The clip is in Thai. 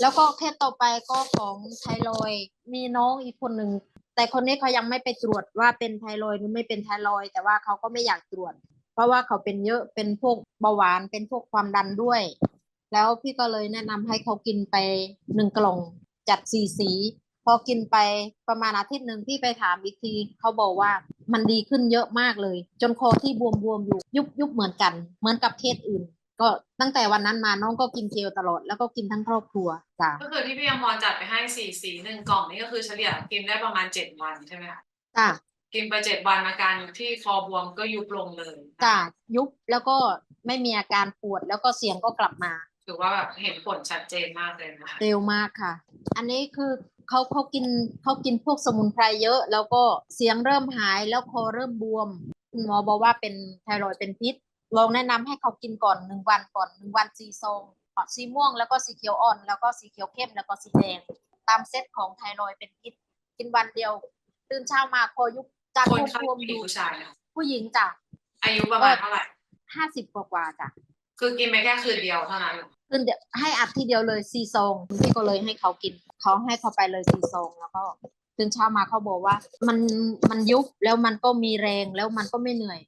แล้วก็เคสต่อไปก็ของไทรอยด์มีน้องอีกคนหนึ่งแต่คนนี้เขายังไม่ไปตรวจว่าเป็นไทรอยด์หรือไม่เป็นไทรอยด์แต่ว่าเขาก็ไม่อยากตรวจ เพราะว่าเขาเป็นเยอะเป็นพวกเบาหวานเป็นพวกความดันด้วย แล้วพี่ก็เลยแนะนำให้เขากินไปหนึ่งกล่องจัดสีสีพอกินไปประมาณอาทิตย์หนึ่งพี่ไปถามอีกทีเขาบอกว่ามันดีขึ้นเยอะมากเลย จนคอที่บวมๆอยู่ยุบยุบเหมือนกัน เหมือนกับเคสอื่น ก็ตั้งแต่วันนั้นมาน้องก็กินเจลตลอดแล้วก็กินทั้งครอบครัวจ้ะก็คือที่พี่ยมพรจัดไปให้สี่สีหนึ่งกล่องนี่ก็คือเฉลี่ยกินได้ประมาณเจ็ดวันใช่ไหมคะจ้ะกินไปเจ็ดวันอาการที่คอบวมก็ยุบลงเลยจ้ะยุบแล้วก็ไม่มีอาการปวดแล้วก็เสียงก็กลับมาถือว่าแบบเห็นผลชัดเจนมากเลยนะคะเร็วมากค่ะ อันนี้คือเขาเขากินเขากินพวกสมุนไพรเยอะ แล้วก็เสียงเริ่มหายแล้วคอเริ่มบวมคุณหมอบอกว่าเป็นไทรอยด์เป็นพิษ ลองแนะนำให้เขากินก่อนหนึ่งวันก่อนหนึ่งวันสีซองสีม่วงแล้วก็สีเขียวอ่อน แล้วก็สีเขียวเข้มแล้วก็สีแดง ตามเซตของไทรอยด์เป็นพิษกินวันเดียว ตื่นเช้ามาคอยุบจากคนบไข้วมผู้ๆหญิองยู่ผู้ชายนะคะผู้หญิงจ้ะอายุประมาณเท่าไหร่ห้าสิบกว่าๆจ้ะคือกินไปแค่คืนเดียวเท่านั้นคือเดี๋ยวให้อัดทีเดียวเลยซีซองพี่ก็เลยให้เขากินเขาให้เขาไปเลยซีซองแล้วก็ตื่นเช้ามาเขาบอกว่า มันมันยุบแล้วมันก็มีแรงแล้วมันก็ไม่เหนื่อย